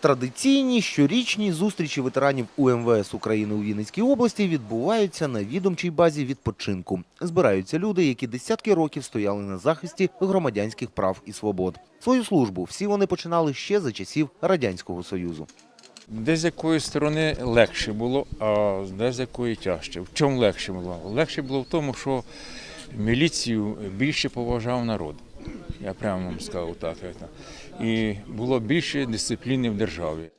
Традиційні щорічні зустрічі ветеранів УМВС України у Вінницькій області відбуваються на відомчій базі відпочинку. Збираються люди, які десятки років стояли на захисті громадянських прав і свобод. Свою службу всі вони починали ще за часів Радянського Союзу. Де з якої сторони легше було, а де з якої тяжче. В чому легше було? Легше було в тому, що міліцію більше поважав народ. Я прямо вам сказав так. І було більше дисципліни в державі.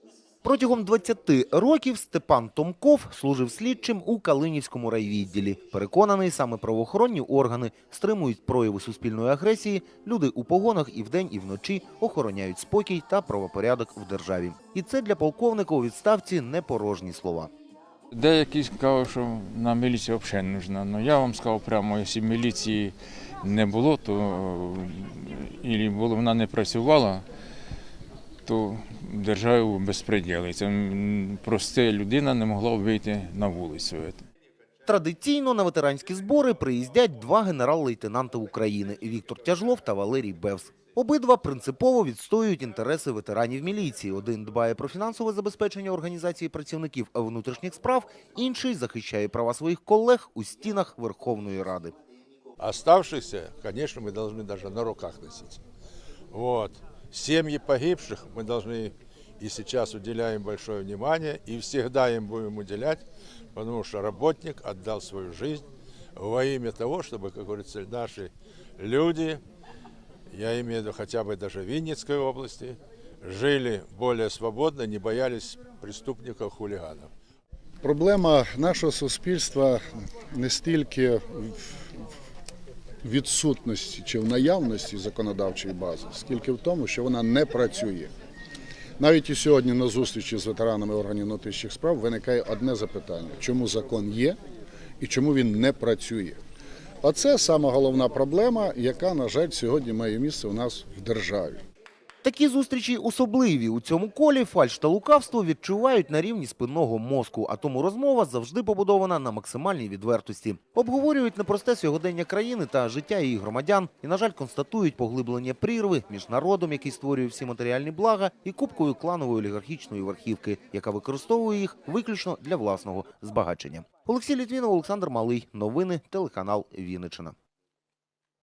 Протягом 20 років Степан Томков служив слідчим у Калинівському райвідділі. Переконаний, саме правоохоронні органи стримують прояви суспільної агресії. Люди у погонах і вдень, і вночі охороняють спокій та правопорядок в державі. І це для полковника у відставці не порожні слова. Деякі кажуть, що на міліція взагалі не нужна. Ну я вам сказав прямо, якщо міліції не було, то і було, вона не працювала, то держава безпреділи. Це проста людина не могла вийти на вулицю. Традиційно на ветеранські збори приїздять два генерал-лейтенанти України Віктор Тяжлов та Валерій Бевс. Обидва принципово відстоюють інтереси ветеранів міліції. Один дбає про фінансове забезпечення організації працівників внутрішніх справ, інший захищає права своїх колег у стінах Верховної Ради. Оставшихся, конечно, мы должны даже на руках носить. Вот. Семьи погибших мы должны и сейчас уделяем большое внимание, и всегда им будем уделять, потому что работник отдал свою жизнь во имя того, чтобы, как говорится, наши люди, я имею в виду хотя бы даже Винницкой области, жили более свободно, не боялись преступников, хулиганов. Проблема нашого суспільства не стільки в відсутності чи в наявності законодавчої бази, скільки в тому, що вона не працює. Навіть і сьогодні на зустрічі з ветеранами органів внутрішніх справ виникає одне запитання: чому закон є і чому він не працює? Оце саме головна проблема, яка, на жаль, сьогодні має місце у нас в державі. Такі зустрічі особливі. У цьому колі фальш та лукавство відчувають на рівні спинного мозку, а тому розмова завжди побудована на максимальній відвертості. Обговорюють непросте сьогодення країни та життя її громадян і, на жаль, констатують поглиблення прірви між народом, який створює всі матеріальні блага, і купкою кланової олігархічної верхівки, яка використовує їх виключно для власного збагачення. Олексій Літвінов, Олександр Малий. Новини телеканал Вінниччина.